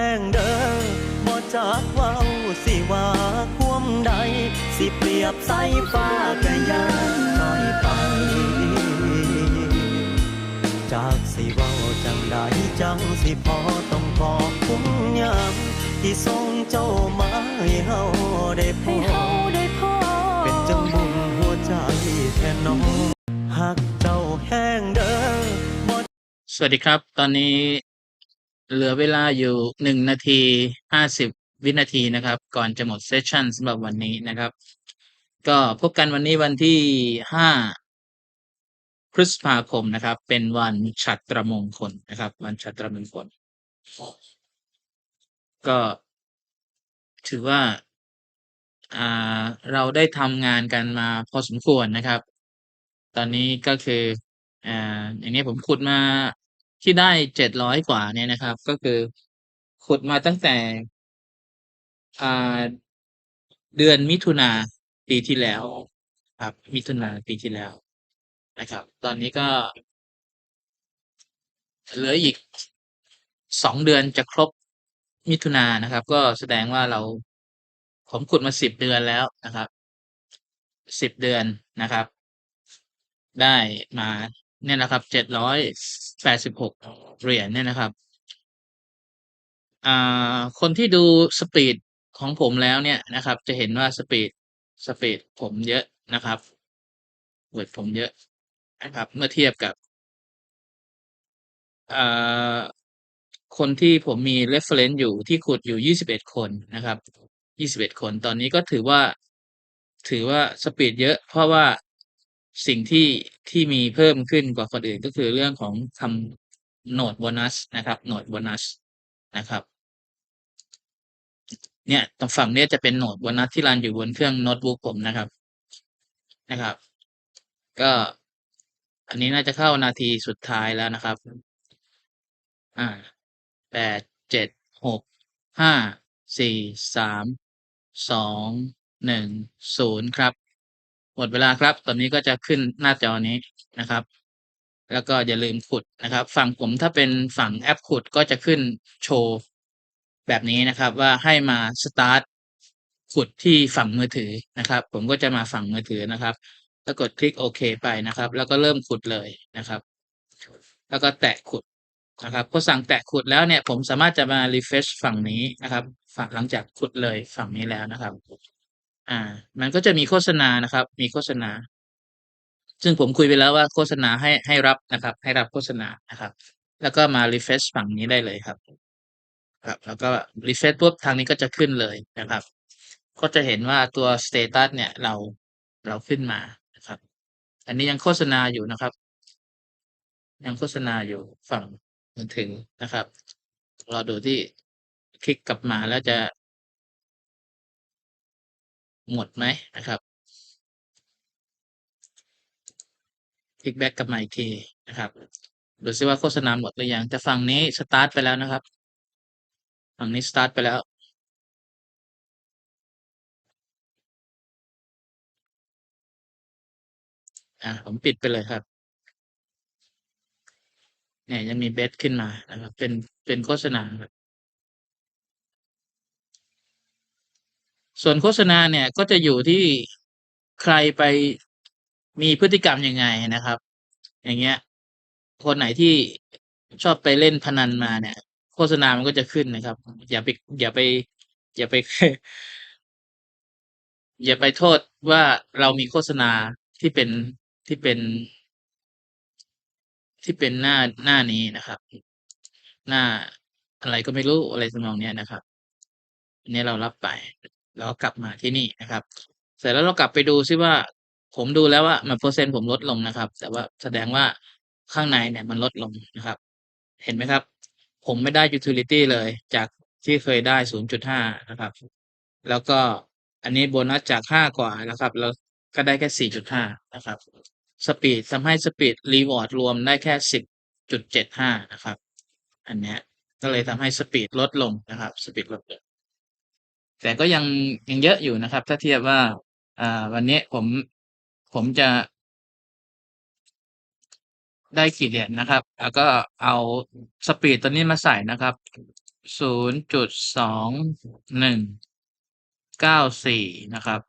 แงเด้อบ่จากเว้าสิว่าความใด สิเปรียบใส่ฟ้าก็ยังน้อยไป จากสิเว้าจังใดจังสิพอต้องขอบคุณยามที่ส่งเจ้ามาให้เฮาได้พให้บเฮาได้พอเป็นจังบุญหัวใจแค่น้องหักเจ้าแห้งเด้อสวัสดีครับ ตอนนี้ เหลือเวลาอยู่หนึ่งนาทีห้าสิบวินาทีนะครับ ก่อนจะหมดเซสชันสำหรับวันนี้นะครับ ก็พบกันวันนี้วันที่ห้าพฤษภาคมนะครับ เป็นวันฉัตรมงคลนะครับ วันฉัตรมงคล ก็ถือว่าเราได้ทำงานกันมาพอสมควรนะครับ ตอนนี้ก็คืออ่าอย่างนี้ผมขุดมา ที่ได้เจ็ดร้อยกว่าเนี่ยนะครับ ก็คือขุดมาตั้งแต่อ่าเดือนมิถุนาปีที่แล้ว ครับ มิถุนาปีที่แล้วนะครับ ตอนนี้ก็เหลืออีกสองเดือนจะครบมิถุนานะครับ ก็แสดงว่าเราผมขุดมาสิบเดือนแล้วนะครับสิบเดือนนะครับ ได้มาเนี่ยนะครับเจ็ดร้อย แปดสิบหกเหรียญเนี่ยนะครับอ่าคนที่ดูสปีดของผมแล้วเนี่ยนะครับ จะเห็นว่าสปีดสปีดผมเยอะนะครับเวิร์ดผมเยอะนะครับ เมื่อเทียบกับอ่าคนที่ผมมี reference อยู่ที่ขุดอยู่ 21 คนนะครับ 21 คน ตอนนี้ก็ถือว่า ถือว่าสปีดเยอะ เพราะว่า สิ่งที่ที่มีเพิ่มขึ้นกว่าคนอื่นก็คือเรื่องของทำโหนดโบนัสนะครับโหนดโบนัสนะครับ เนี่ยตรงฝั่งนี้จะเป็นโหนดโบนัสที่รันอยู่บนเครื่องโน้ตบุ๊กผมนะครับนะครับ ก็อันนี้น่าจะเข้านาทีสุดท้ายแล้วนะครับ อ่าแปดเจ็ดหกห้าสี่สามสองหนึ่งศูนย์ครับ หมดเวลาครับ ตอนนี้ก็จะขึ้นหน้าจอนี้นะครับ แล้วก็อย่าลืมขุดนะครับ ฝั่งผมถ้าเป็นฝั่งแอปขุดก็จะขึ้นโชว์แบบนี้นะครับ ว่าให้มาสตาร์ทขุดที่ฝั่งมือถือนะครับ ผมก็จะมาฝั่งมือถือนะครับแล้วกดคลิกโอเคไปนะครับ แล้วก็เริ่มขุดเลยนะครับ แล้วก็แตะขุดนะครับพอสั่งแตะขุดแล้วเนี่ย ผมสามารถจะมา refresh ฝั่งนี้นะครับ ฝั่งหลังจากขุดเลยฝั่งนี้แล้วนะครับ อ่า มันก็จะมีโฆษณานะครับ มีโฆษณา ซึ่งผมคุยไปแล้วว่าโฆษณาให้ให้รับนะครับ ให้รับโฆษณานะครับ แล้วก็มา refresh ฝั่งนี้ได้เลยครับ ครับ แล้วก็ refresh ปุ๊บทางนี้ก็จะขึ้นเลยนะครับ ก็จะเห็นว่าตัว status เนี่ยเราเราขึ้นมานะครับ อันนี้ยังโฆษณาอยู่นะครับ ยังโฆษณาอยู่ฝั่งมือถือนะครับ รอดูที่คลิกกลับมาแล้วจะ หมดไหมนะครับ คลิกแบ็กกลับมาอีกทีนะครับ ดูซิว่าโฆษณาหมดหรือยังแต่ฝั่งนี้สตาร์ทไปแล้วนะครับ ฝั่งนี้สตาร์ทไปแล้วอ่าผมปิดไปเลยครับ เนี่ยยังมีเบสขึ้นมานะครับ เป็นเป็นโฆษณาครับ ส่วนโฆษณาเนี่ยก็จะอยู่ที่ใครไปมีพฤติกรรมยังไงนะครับ อย่างเงี้ย คนไหนที่ชอบไปเล่นพนันมาเนี่ย โฆษณามันก็จะขึ้นนะครับ อย่าไปอย่าไป อย่าไป อย่าไปโทษว่าเรามีโฆษณาที่เป็นที่เป็น ที่เป็นหน้าหน้านี้นะครับ หน้าอะไรก็ไม่รู้อะไรทำนองเนี้ยนะครับอันนี้เรารับไป แล้วกลับมาที่นี่นะครับ เสร็จแล้วเรากลับไปดูซิว่า ผมดูแล้วว่ามันเปอร์เซ็นต์ผมลดลงนะครับ แต่ว่าแสดงว่าข้างในเนี่ยมันลดลงนะครับ เห็นไหมครับ ผมไม่ได้ utility เลยจากที่เคยได้ 0.5 นะครับ แล้วก็อันนี้โบนัสจาก 5 กว่านะครับแล้วก็ได้แค่ 4.5 นะครับ สปีดทำให้สปีดรีวอร์ดรวมได้แค่ 10.75 นะครับ อันเนี้ยก็เลยทำให้สปีดลดลงนะครับ สปีดลดลง แต่ก็ยังยังเยอะอยู่นะครับ ถ้าเทียบว่า อ่า วันนี้ผมผมจะ ได้กี่เหรียญนะครับ แล้วก็เอาสปีดตัวนี้มาใส่นะครับ ศูนย์จุดสองหนึ่งเก้าสี่นะครับ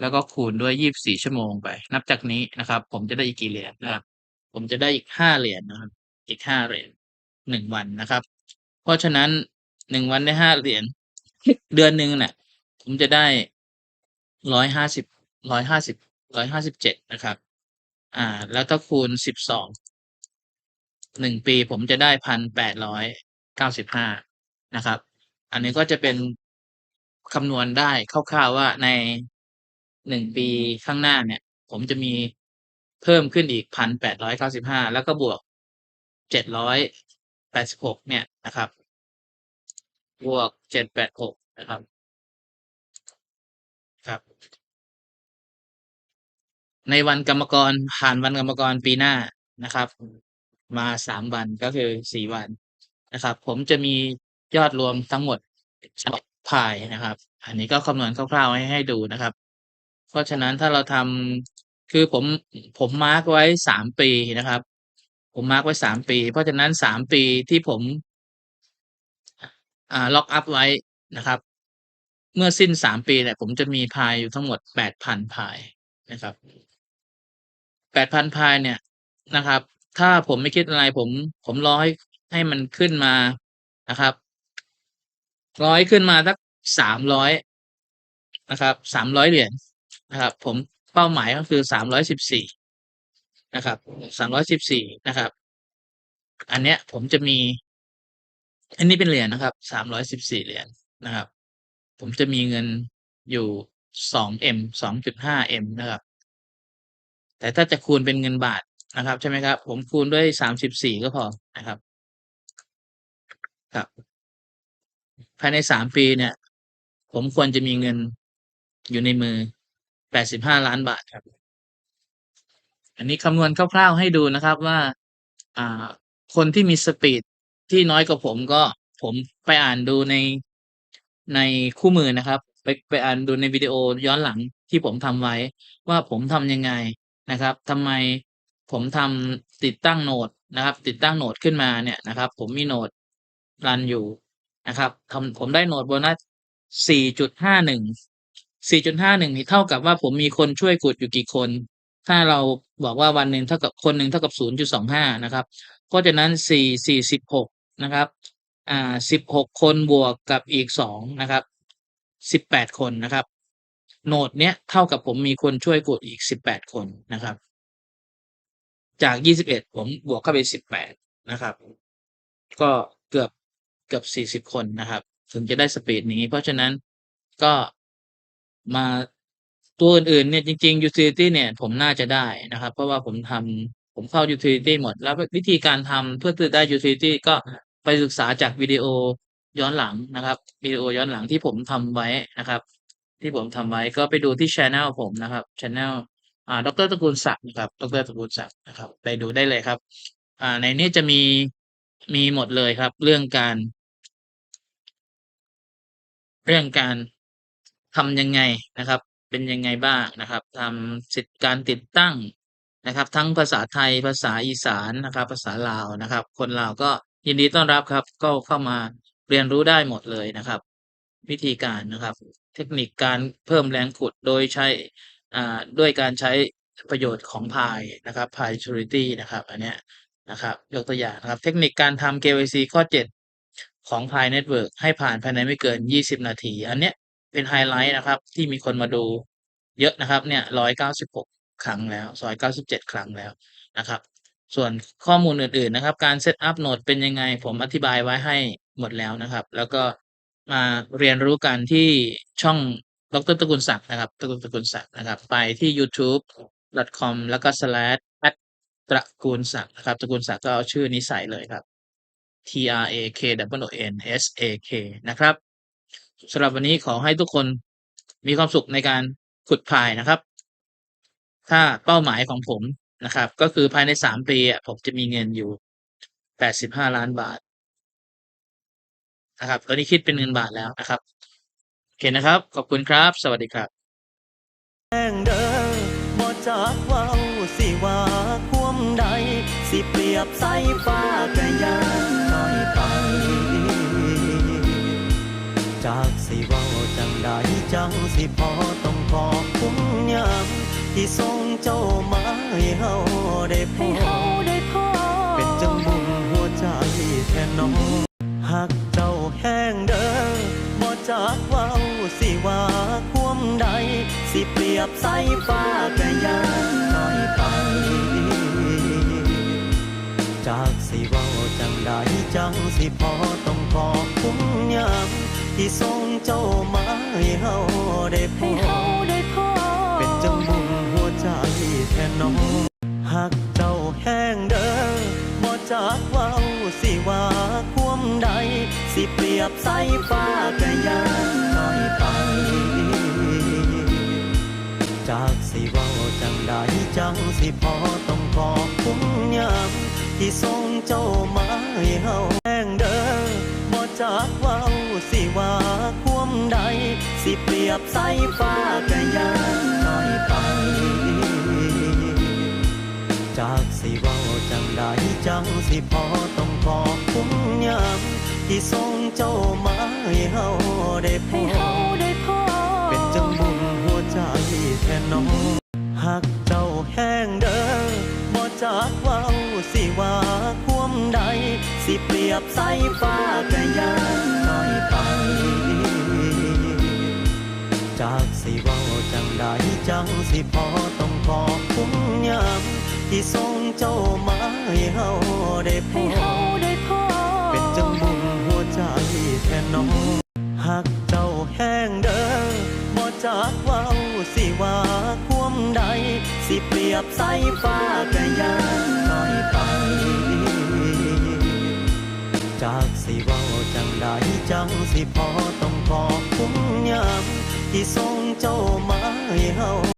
แล้วก็คูณด้วยยี่บสี่ชั่วโมงไป นับจากนี้นะครับ ผมจะได้อีกกี่เหรียญนะครับ ผมจะได้อีกห้าเหรียญนะครับ อีกห้าเหรียญหนึ่งวันนะครับ เพราะฉะนั้นหนึ่งวันได้ห้าเหรียญ เดือนหนึ่งเนี่ยผมจะได้ร้อยห้าสิบร้อยห้าสิบร้อยห้าสิบเจ็ดนะครับ อ่า แล้วถ้าคูณสิบสองหนึ่งปีผมจะได้พันแปดร้อยเก้าสิบห้านะครับ อันนี้ก็จะเป็นคำนวณได้คร่าวๆว่าในหนึ่งปีข้างหน้าเนี่ย ผมจะมีเพิ่มขึ้นอีกพันแปดร้อยเก้าสิบห้าแล้วก็บวกเจ็ดร้อยแปดสิบหกเนี่ยนะครับ บวกเจ็ดแปดหกนะครับ ครับ ในวันกรรมกรผ่านวันกรรมกรปีหน้านะครับ มาสามวันก็คือสี่วันนะครับ ผมจะมียอดรวมทั้งหมดพายนะครับ อันนี้ก็คำนวณคร่าวๆให้ให้ดูนะครับ เพราะฉะนั้นถ้าเราทำคือผมผมมาร์กไว้สามปีนะครับ ผมมาร์กไว้สามปี เพราะฉะนั้นสามปีที่ผม อ่า ล็อกอัพไว้นะครับ เมื่อสิ้นสามปีเนี่ยผมจะมีพายอยู่ทั้งหมดแปดพันพายนะครับแปดพันพายเนี่ยนะครับ ถ้าผมไม่คิดอะไรผม ผมรอให้ให้มันขึ้นมานะครับ ร้อยขึ้นมาสักสามร้อยนะครับสามร้อยเหรียญนะครับ ผมเป้าหมายก็คือสามร้อยสิบสี่นะครับสามร้อยสิบสี่นะครับ อันเนี้ยผมจะมี อันนี้เป็นเหรียญนะครับ สามร้อยสิบสี่เหรียญนะครับ ผมจะมีเงินอยู่สองเอ็มสองจุดห้าเอ็มนะครับ แต่ถ้าจะคูณเป็นเงินบาทนะครับ ใช่ไหมครับ ผมคูณด้วยสามสิบสี่ก็พอนะครับ ครับ ภายในสามปีเนี่ย ผมควรจะมีเงินอยู่ในมือแปดสิบห้าล้านบาทครับ อันนี้คำนวณคร่าวๆให้ดูนะครับว่า อ่า คนที่มีสปีด ที่น้อยกว่าผมก็ผมไปอ่านดูในในคู่มือนะครับ ไปไปอ่านดูในวิดีโอย้อนหลังที่ผมทำไว้ ว่าผมทำยังไงนะครับทำไมผมทำติดตั้งโหนดนะครับ ติดตั้งโหนดขึ้นมาเนี่ยนะครับ ผมมีโหนดรันอยู่นะครับทำผมได้โหนดโบนัสสี่จุดห้าหนึ่งสี่จุดห้าหนึ่งนี่เท่ากับว่าผมมีคนช่วยกดอยู่กี่คน ถ้าเราบอกว่าวันหนึ่งเท่ากับคนหนึ่งเท่ากับศูนย์จุดสองห้านะครับ เพราะฉะนั้นสี่สี่สิบหก นะครับอ่าสิบหกคนบวกกับอีกสองนะครับสิบแปดคนนะครับโหนดเนี้ยเท่ากับผมมีคนช่วยกดอีกสิบแปดคนนะครับ จากยี่สิบเอ็ดผมบวกเข้าไปสิบแปดนะครับ ก็เกือบเกือบสี่สิบคนนะครับ ถึงจะได้สปีดนี้ เพราะฉะนั้นก็มาตัวอื่นๆเนี่ยจริงๆ utility เนี่ยผมน่าจะได้นะครับ เพราะว่าผมทำผมเข้า utility หมด แล้ววิธีการทำเพื่อจะได้ utility ก็ ไปศึกษาจากวิดีโอย้อนหลังนะครับวิดีโอย้อนหลังที่ผมทำไว้นะครับ ที่ผมทำไว้ก็ไปดูที่ channel ผมนะครับ channel อ่าดรตระกูลศักดิ์นะครับดรตระกูลศักดิ์นะครับ ไปดูได้เลยครับ อ่าในนี้จะมีมีหมดเลยครับ เรื่องการ เรื่องการทำยังไงนะครับ เป็นยังไงบ้างนะครับทำสิทธิการติดตั้งนะครับ ทั้งภาษาไทยภาษาอีสานนะครับ ภาษาลาวนะครับ คนลาวก็ ยินดีต้อนรับครับ ก็เข้ามาเรียนรู้ได้หมดเลยนะครับ วิธีการนะครับ เทคนิคการเพิ่มแรงขุดโดยใช้อ่าด้วยการใช้ประโยชน์ของพายนะครับพาย Security นะครับ อันเนี้ยนะครับ ยกตัวอย่างนะครับ เทคนิคการทำ KYC ข้อ 7 ของ Pi Network ให้ผ่านภายในไม่เกิน 20 นาที อันเนี้ยเป็นไฮไลท์นะครับ ที่มีคนมาดูเยอะนะครับเนี่ย 196 ครั้งแล้ว197 ครั้งแล้วนะครับ ส่วนข้อมูลอื่นๆนะครับ การเซตอัปโหนดเป็นยังไง ผมอธิบายไว้ให้หมดแล้วนะครับ แล้วก็มาเรียนรู้กันที่ช่องดรตะกูลศักดิ์นะครับดรตะกูลศักดิ์นะครับ ไปที่ youtube.com แล้วก็ slash ตระกูลศักดิ์นะครับตระกูลศักดิ์ก็เอาชื่อนี้ใส่เลยครับ T R A K W O N S A K นะครับสำหรับวันนี้ขอให้ทุกคนมีความสุขในการขุดพายนะครับ ถ้าเป้าหมายของผม นะครับ ก็คือภายในสามปีผมจะมีเงินอยู่แปดสิบห้าล้านบาทนะครับตอนนี้คิดเป็นเงินบาทแล้วนะครับโอเคนะครับ ขอบคุณครับ สวัสดีครับแงเด้อบ่จากว้าสิว่าความใด สิเปรียบใส่ฟ้าก็ยังน้อยไป จากสิว้าจังใดจังสิพอต้องขอบคุณยาม ที่ส่งเจ้ามาให้เฮาได้พให้บเฮาได้พอเป็นจังบุญหัวใจแทนน้องหักเจ้าแห้งเด้อบ่จากเว้าสิว่าความใด สิเปรียบใส่ฟ้าก็ยังน้อยไป จากสิเว้าจังใดจังสิพอต้องขอบคุณยามที่ส่งเจ้ามาให้เฮาได้พให้บ น้องหักเจ้าแห้งเด้อบ่จากเว้าสิว่าความใด สิเปรียบใส่ฟ้าก็ยังน้อยไป จากสิเว้าจังใดจังสิพอต้องขอบคุณยามที่ส่งเจ้ามาให้เฮาแห้งเด้อบ่จากเว้าสิว่าความใด สิเปรียบใส่ฟ้าก็ยัน จังสิพอต้องขอบคุณยามที่ส่งเจ้ามาให้เฮาได้พให้บเฮาได้พอเป็นจังบุญหัวใจแทนน้องหักเจ้าแห้งเด้อบ่จากเว้าสิว่าความใด สิเปรียบใส่ฟ้าก็ยังน้อยไป จากสิเว้าจังใดจังสิพอต้องขอบคุณยาม ที่ส่งเจ้ามาให้เฮาได้พให้บเฮาได้พอเป็นจังบุญหัวใจแทนน้องหักเจ้าแห้งเด้อบ่จากเว้าสิว่าความใด สิเปรียบใส่ฟ้าก็ยังน้อยไป จากสิเว้าจังใดจังสิพอต้องขอบคุณยามที่ส่งเจ้ามาให้เฮา